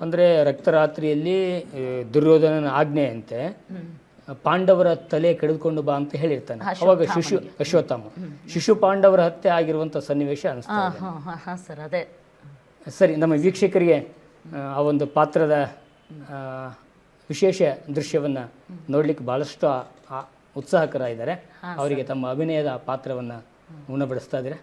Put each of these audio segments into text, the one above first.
ಅಂದರೆ ರಕ್ತರಾತ್ರಿಯಲ್ಲಿ ದುರ್ಯೋಧನನ ಆಜ್ಞೆಯಂತೆ ಪಾಂಡವರ ತಲೆ ಕೆಡೆದುಕೊಂಡು ಬಾ ಅಂತ ಹೇಳಿರ್ತಾನೆ. ಅವಾಗ ಶಿಶು ಅಶ್ವತ್ಥಾಮ. ಶಿಶು ಪಾಂಡವರ ಹತ್ಯೆ ಆಗಿರುವಂಥ ಸನ್ನಿವೇಶ ಅನಿಸ್ತದೆ ಸರ್ ಅದೇ. ಸರಿ ನಮ್ಮ ವೀಕ್ಷಕರಿಗೆ ಆ, ಒಂದು ಪಾತ್ರದ ವಿಶೇಷ ದೃಶ್ಯವನ್ನ ನೋಡಲಿಕ್ಕೆ ಬಹಳಷ್ಟು ಉತ್ಸಾಹಕರ ಇದ್ದಾರೆ ಅವರಿಗೆ ತಮ್ಮ ಅಭಿನಯದ ಪಾತ್ರವನ್ನ ಉಣಬಡಿಸ್ತಾ ಇದ್ದೀರಾ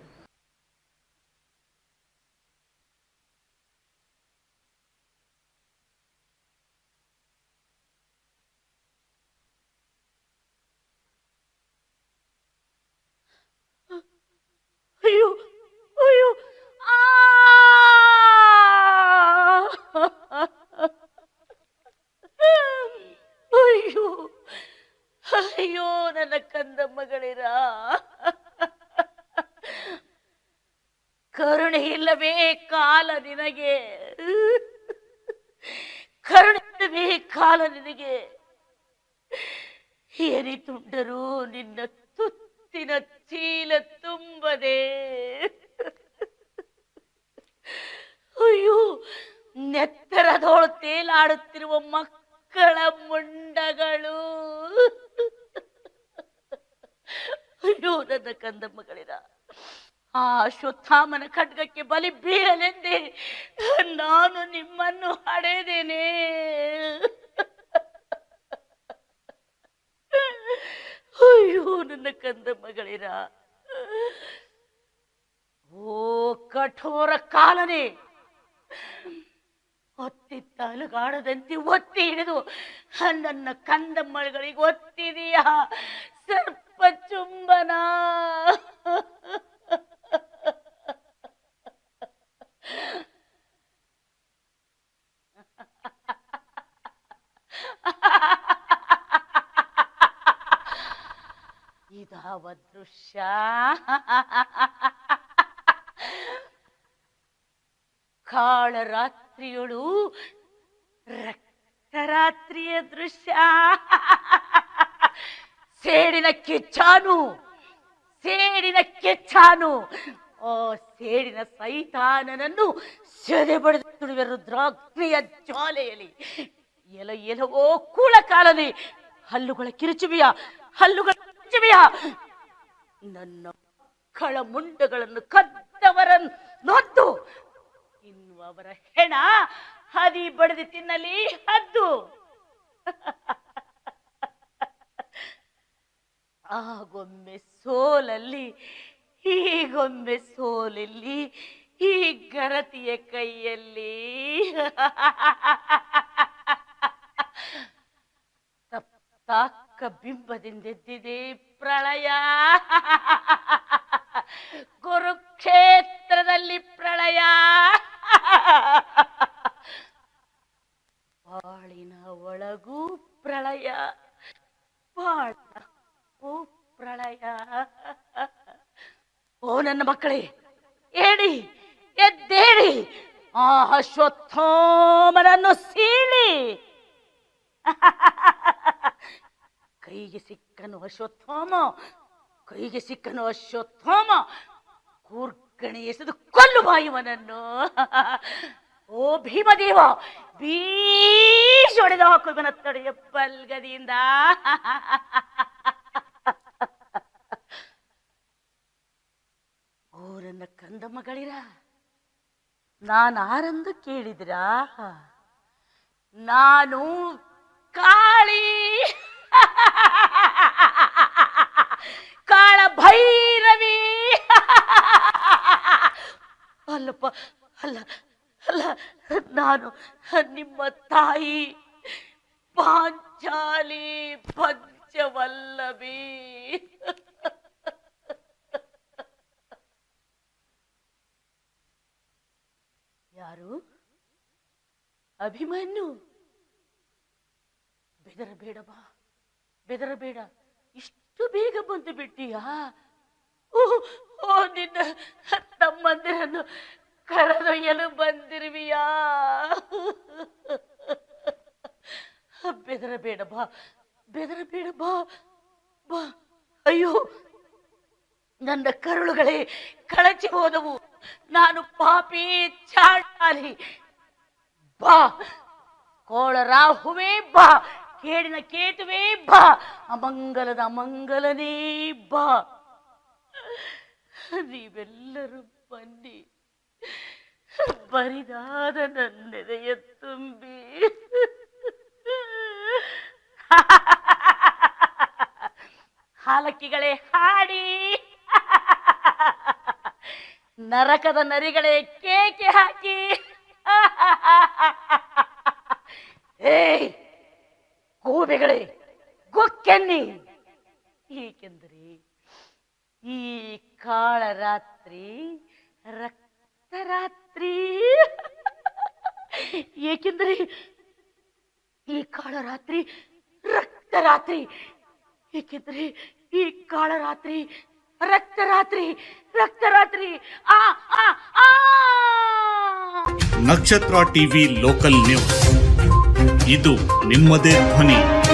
ಅಯ್ಯೋ ಅಯ್ಯೋ ಆ! ಅಯ್ಯೋ ಅಯ್ಯೋ, ನನ್ನ ಕಂದ ಮಗಳಿರ. ಕರುಣೆ ಇಲ್ಲವೇ ಕಾಲ ನಿನಗೆ. ಕರುಣೆ ಇಲ್ಲವೇ ಕಾಲ ನಿನಗೆ. ಏನಿ ತುಂಡರು ನಿನ್ನ ತುತ್ತಿನ ಚೀಲ ತುಂಬದೆ ಅಯ್ಯೋ ನೆತ್ತರದೋಳು ತೇಲಾಡುತ್ತಿರುವ ಮಕ್ಕಳ ಮುಂಡಗಳು ಅಯ್ಯೋ ನನ್ನ ಕಂದ ಮಗಳಿರ ಆ ಅಶ್ವತ್ಥಾಮನ ಖಡ್ಗಕ್ಕೆ ಬಲಿ ಬೀಳಲೆಂದೇ ನಾನು ನಿಮ್ಮನ್ನು ಹಡೆದೇನೆ ಅಯ್ಯೋ ನನ್ನ ಕಂದ ಮಗಳಿರ ಓ ಕಠೋರ ಕಾಲನೆ. ಒತ್ತಿ ತಲುಗಾಡದಂತೆ ಒತ್ತಿ ಹಿಡಿದು, ನನ್ನ ಕಂದಮ್ಮಗಳಿಗೆ, ಒತ್ತಿದೀಯ? ಸರ್ಪ ಚುಂಬನ ಇದಾವ ದೃಶ್ಯ ಕಾಳರಾತ್ರಿಯೊಳು ರಕ್ತರಾತ್ರಿಯ ದೃಶ್ಯ ಸೇಡಿನ ಕಿಚ್ಚಾನು ಸೇಡಿನ ಕಿಚ್ಚಾನು. ಆ ಸೇಡಿನ ಸೈತಾನನನ್ನು ಸೆದೆ ಬಡಿದು ತುಳಿವೆ ರುದ್ರಾಗ್ನಿಯ ಜ್ವಾಲೆಯಲ್ಲಿ ಎಲ ಎಲವೋ ಕೂಳ ಕಾಲಲಿ ಹಲ್ಲುಗಳ ಕಿರುಚುವಿಯ ಹಲ್ಲುಗಳ ಕಿರುಚುವಿಯ, ನನ್ನ ಮಕ್ಕಳ ಮುಂಡಗಳನ್ನು ಕದ್ದವರನ್ನು ನೊದ್ದು ಇನ್ನು ಅವರ ಹೆಣ ಹದಿ ಬಡದಿ ತಿನ್ನಲಿ, ಹದ್ದು. ಆಗೊಮ್ಮೆ ಸೋಲಲ್ಲಿ, ಹೀಗೊಮ್ಮೆ ಸೋಲಲ್ಲಿ, ಈ ಗರತಿಯ ಕೈಯಲ್ಲಿ. ತಪ್ಪಾಕ ಬಿಂಬದಿಂದೆದ್ದಿದೆ ಪ್ರಳಯ. ಕುರುಕ್ಷೇತ್ರದಲ್ಲಿ ಪ್ರಳಯ. ಬಾಳಿನ ಒಳಗೂ ಪ್ರಳಯ. ಬಾಳಿನ ಓ ಪ್ರಳಯ ಓ ನನ್ನ ಮಕ್ಕಳೇ, ಏಡಿ ಎದ್ದೇಳಿ ಆ ಅಶ್ವತ್ಥೋಮನನ್ನು ಸೀಳಿ. ಕೈಗೆ ಸಿಕ್ಕನು ಅಶ್ವತ್ಥೋಮ, ಕೈಗೆ ಸಿಕ್ಕನು ಅಶ್ವತ್ಥೋಮ ಕೂರ್ಗಣಿ ಎಸೆದು ಕೊಲ್ಲು ಬಾಯುವನನ್ನು. ಓ ಭೀಮದೇವ ಬೀಸ್ ಹೊಡೆದು ಹಾಕು ತಡೆಯ ಬಲ್ಗದಿಯಿಂದ ಓ ನನ್ನ ಕಂದ ಮಗಳಿರ, ನಾನು ಕೇಳಿದ್ರ ಕೇಳಿದಿರಾ, ನಾನು ಕಾಳಿ. ಕಾಳ ಭೈರವಿ ಅಲ್ಲಪ್ಪ, ಅಲ್ಲ ಅಲ್ಲ, ನಾನು ನಿಮ್ಮ ತಾಯಿ ಪಾಂಚಾಲಿ ಪಂಚವಲ್ಲಭಿ. ಅಭಿಮನ್ಯು. ಬೆದರಬೇಡ ಬಾ. ಬೆದರಬೇಡ ಇಷ್ಟು ಬೇಗ ಬಂದು ಬಿಟ್ಟಿಯಾ ಓ, ನಿನ್ನ ತಮ್ಮಂದಿರನ್ನು ಕರೆದೊಯ್ಯಲು ಬಂದಿರುವಿಯಾ? ಬೆದರಬೇಡ ಬಾ. ಬೆದರಬೇಡ ಬಾ. ಬಾ. ಅಯ್ಯೋ, ನನ್ನ ಕರುಳುಗಳೇ ಕಳಚಿ ಹೋದವು. ನಾನು ಪಾಪಿ ಚಾಡಾಲಿ ಬಾ. ಕೋಳ ರಾಹುವೇ ಬಾ. ಕೇಡಿನ ಕೇತುವೇ ಬಾ. ಅಮಂಗಲದ ಅಮಂಗಲನೇ ಬಾ. ನೀವೆಲ್ಲರೂ ಬನ್ನಿ. ಬರಿದಾದ ನನ್ನೆದೆಯ ತುಂಬಿ. ಹಾಲಕ್ಕಿಗಳೇ ಹಾಡಿ. ನರಕದ ನರಿಗಳೇ ಕೇಕೆ ಹಾಕಿ. ಏಯ್ ಗೂಬೆಗಳೇ ಗೊಕ್ಕೆನ್ನಿ ಏಕೆಂದರೆ ಈ ಕಾಳರಾತ್ರಿ ರಕ್ತರಾತ್ರಿ ಏಕೆಂದರೆ ಈ ಕಾಳರಾತ್ರಿ ರಕ್ತರಾತ್ರಿ ಏಕೆಂದರೆ ಈ ಕಾಳರಾತ್ರಿ ರಕ್ತರಾತ್ರಿ ರಕ್ತರಾತ್ರಿ ಆ ಆ ಆ ನಕ್ಷತ್ರ ಟಿವಿ ಲೋಕಲ್ ನ್ಯೂಸ್ ಇದು ನಿಮ್ಮದೇ ಧ್ವನಿ.